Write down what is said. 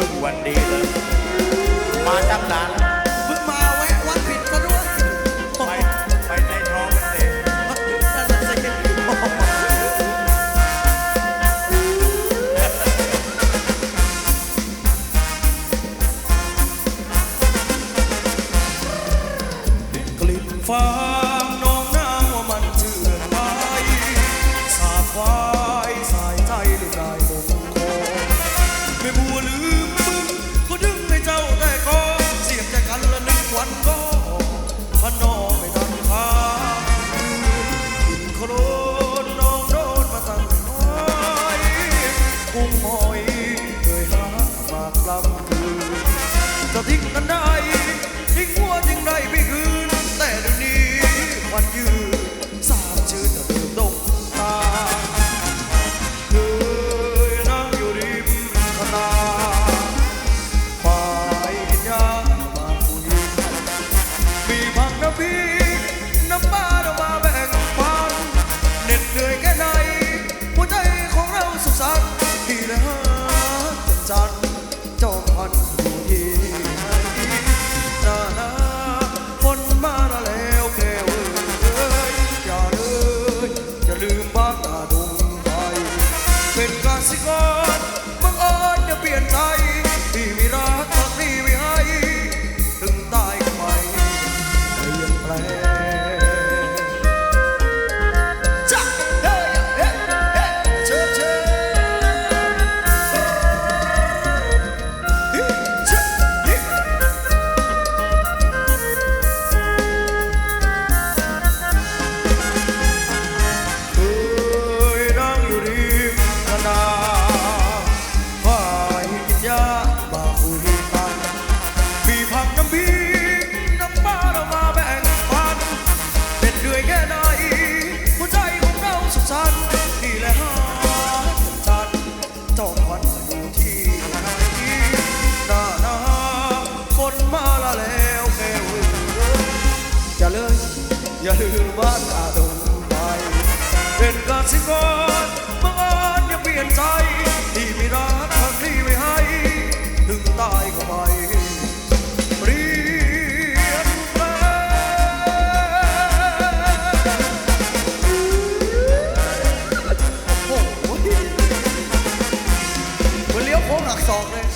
พิ่งวันดีเลย มาตั้งนานวเพิ่งมาแวะวัดผิดซะด้วยไปไปในท้องมันเองนั่นน่ะสิกลิ่นฟ้า จะทิ้งกันได้ สิกรบังเอิญจะเปลี่ยนใจ อย่าลืมบ้านอาดงไปเป็นกาสิกรบางอ้อนยังเปลี่ยนใจที่มีรักทางที่ไม่ให้ ถึงตายก็ไม่เปลี่ยนแปโอ้โหเมือเลี้ยวโค้งหักศอกเลย